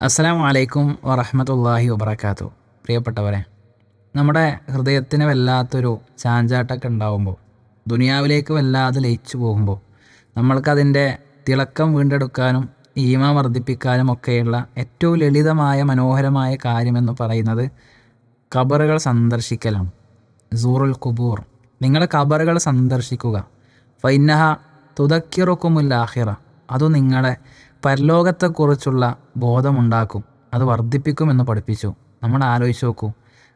അസ്സാം അലൈക്കും വറഹമത്തല്ലാഹി വബർക്കാത്തു പ്രിയപ്പെട്ടവരെ നമ്മുടെ ഹൃദയത്തിന് വല്ലാത്തൊരു ചാഞ്ചാട്ടൊക്കെ ഉണ്ടാവുമ്പോൾ ദുനിയാവിലേക്ക് വല്ലാതെ ലയിച്ചു പോകുമ്പോൾ നമ്മൾക്കതിന്റെ തിളക്കം വീണ്ടെടുക്കാനും ഈമ വർദ്ധിപ്പിക്കാനും ഒക്കെയുള്ള ഏറ്റവും ലളിതമായ മനോഹരമായ കാര്യമെന്ന് പറയുന്നത് കബറുകൾ സന്ദർശിക്കലാണ്. സൂറുൽ കുബൂർ നിങ്ങളെ കബറുകൾ സന്ദർശിക്കുക. ഫൈനഹ തുതക്കിറുക്കുമുല്ലാഹിറ അത് നിങ്ങളെ പരലോകത്തെക്കുറിച്ചുള്ള ബോധമുണ്ടാക്കും. അത് വർദ്ധിപ്പിക്കുമെന്ന് പഠിപ്പിച്ചു. നമ്മൾ ആലോചിച്ച് നോക്കൂ.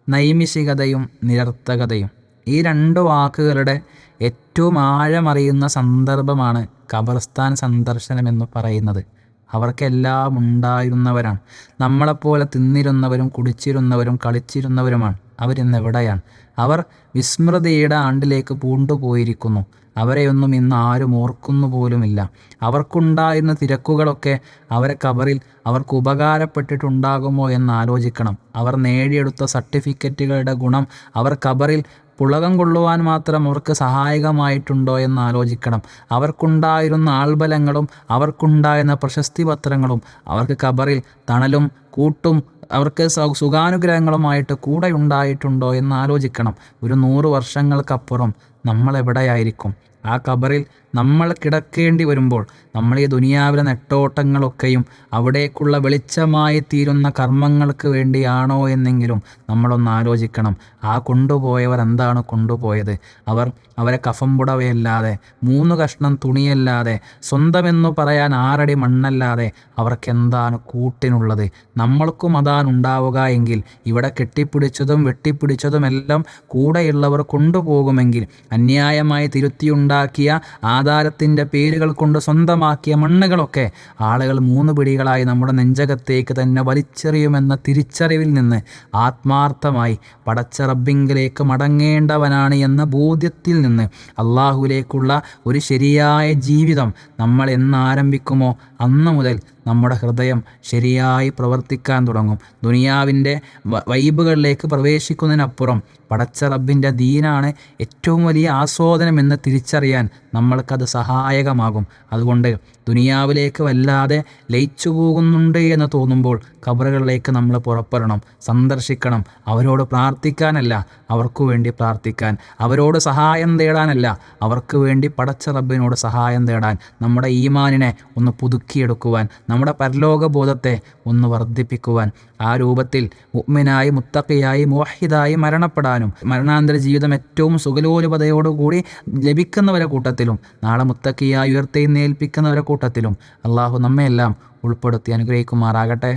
നൈമിഷികതയും നിരർത്ഥകതയും. ഈ രണ്ട് വാക്കുകളുടെ ഏറ്റവും ആഴമറിയുന്ന സന്ദർഭമാണ് ഖബർസ്ഥാൻ സന്ദർശനം എന്ന് പറയുന്നത്. അവർക്കെല്ലാം ഉണ്ടായിരുന്നവരാണ്. നമ്മളെപ്പോലെ തിന്നിരുന്നവരും കുടിച്ചിരുന്നവരും കളിച്ചിരുന്നവരുമാണ്. അവരിന്ന് എവിടെയാണ്? അവർ വിസ്മൃതിയുടെ ആണ്ടിലേക്ക് പൂണ്ടുപോയിരിക്കുന്നു. അവരെയൊന്നും ഇന്ന് ആരും ഓർക്കുന്നു പോലുമില്ല അവർക്കുണ്ടായിരുന്ന തിരക്കുകളൊക്കെ അവരെ കബറിൽ അവർക്ക് ഉപകാരപ്പെട്ടിട്ടുണ്ടാകുമോ എന്ന് ആലോചിക്കണം. അവർ നേടിയെടുത്ത സർട്ടിഫിക്കറ്റുകളുടെ ഗുണം അവർ കബറിൽ പുളകം കൊള്ളുവാൻ മാത്രം അവർക്ക് സഹായകമായിട്ടുണ്ടോ എന്ന് ആലോചിക്കണം. അവർക്കുണ്ടായിരുന്ന ആൾബലങ്ങളും അവർക്കുണ്ടായിരുന്ന പ്രശസ്തി പത്രങ്ങളും അവർക്ക് കബറിൽ തണലും കൂട്ടും അവർക്ക് സുഖാനുഗ്രഹങ്ങളുമായിട്ട് കൂടെ ഉണ്ടായിട്ടുണ്ടോ എന്ന് ആലോചിക്കണം. ഒരു നൂറ് വർഷങ്ങൾക്കപ്പുറം നമ്മളെവിടെയായിരിക്കും? ആ കബറിൽ നമ്മൾ കിടക്കേണ്ടി വരുമ്പോൾ നമ്മൾ ഈ ദുനിയാവിലെ നെട്ടോട്ടങ്ങളൊക്കെയും അവിടേക്കുള്ള വെളിച്ചമായി തീരുന്ന കർമ്മങ്ങൾക്ക് വേണ്ടിയാണോ എന്നെങ്കിലും നമ്മളൊന്ന് ആലോചിക്കണം. ആ കൊണ്ടുപോയവർ എന്താണ് കൊണ്ടുപോയത്? അവർ അവരെ കഫം പുടവയല്ലാതെ മൂന്ന് കഷ്ണം തുണിയല്ലാതെ സ്വന്തമെന്നു പറയാൻ ആറടി മണ്ണല്ലാതെ അവർക്കെന്താണ് കൂട്ടിനുള്ളത്? നമ്മൾക്കും അതാണ് ഉണ്ടാവുക എങ്കിൽ ഇവിടെ കെട്ടിപ്പിടിച്ചതും വെട്ടിപ്പിടിച്ചതുമെല്ലാം കൂടെയുള്ളവർ കൊണ്ടുപോകുമെങ്കിൽ അന്യായമായി തിരുത്തിയുണ്ടാക്കിയ ആധാരത്തിന്റെ പേരുകൾ കൊണ്ട് സ്വന്തമാക്കിയ മണ്ണുകളൊക്കെ ആളുകൾ മൂന്ന് പിടികളായി നമ്മുടെ നെഞ്ചകത്തേക്ക് തന്നെ വലിച്ചെറിയുമെന്ന തിരിച്ചറിവിൽ നിന്ന് ആത്മാർത്ഥമായി പടച്ച റബ്ബിങ്കിലേക്ക് മടങ്ങേണ്ടവനാണ് എന്ന ബോധ്യത്തിൽ നിന്ന് അള്ളാഹുലേക്കുള്ള ഒരു ശരിയായ ജീവിതം നമ്മൾ എന്നാരംഭിക്കുമോ അന്ന് മുതൽ നമ്മുടെ ഹൃദയം ശരിയായി പ്രവർത്തിക്കാൻ തുടങ്ങും. ദുനിയാവിന്റെ വൈബുകളിലേക്ക് പ്രവേശിക്കുന്നതിനപ്പുറം പടച്ച റബ്ബിന്റെ ദീനാണ് ഏറ്റവും വലിയ ആസ്വാദനം എന്ന് തിരിച്ചറിയാൻ നമ്മൾക്കത് സഹായകമാകും. അതുകൊണ്ട് ദുനിയാവിലേക്ക് വല്ലാതെ ലയിച്ചു പോകുന്നുണ്ട് എന്ന് തോന്നുമ്പോൾ കബറുകളിലേക്ക് നമ്മൾ പുറപ്പെടണം സന്ദർശിക്കണം അവരോട് പ്രാർത്ഥിക്കാനല്ല അവർക്ക് വേണ്ടി പ്രാർത്ഥിക്കാൻ അവരോട് സഹായം തേടാനല്ല അവർക്ക് വേണ്ടി പടച്ച റബ്ബിനോട് സഹായം തേടാൻ നമ്മുടെ ഈമാനിനെ ഒന്ന് പുതുക്കിയെടുക്കുവാൻ നമ്മുടെ പരലോക ബോധത്തെ ഒന്ന് വർദ്ധിപ്പിക്കുവാൻ ആ രൂപത്തിൽ മുഗ്മിനായി മുത്തക്കയായി മോഹിതായി മരണപ്പെടാനും മരണാന്തര ജീവിതം ഏറ്റവും സുഖലോലുപതയോടുകൂടി ലഭിക്കുന്നവരെ കൂട്ടത്തിലും നാളെ മുത്തക്കിയായി നേൽപ്പിക്കുന്നവരെ കൂട്ടത്തിലും അള്ളാഹു നമ്മയെല്ലാം ഉൾപ്പെടുത്തി അനുഗ്രഹിക്കുമാറാകട്ടെ.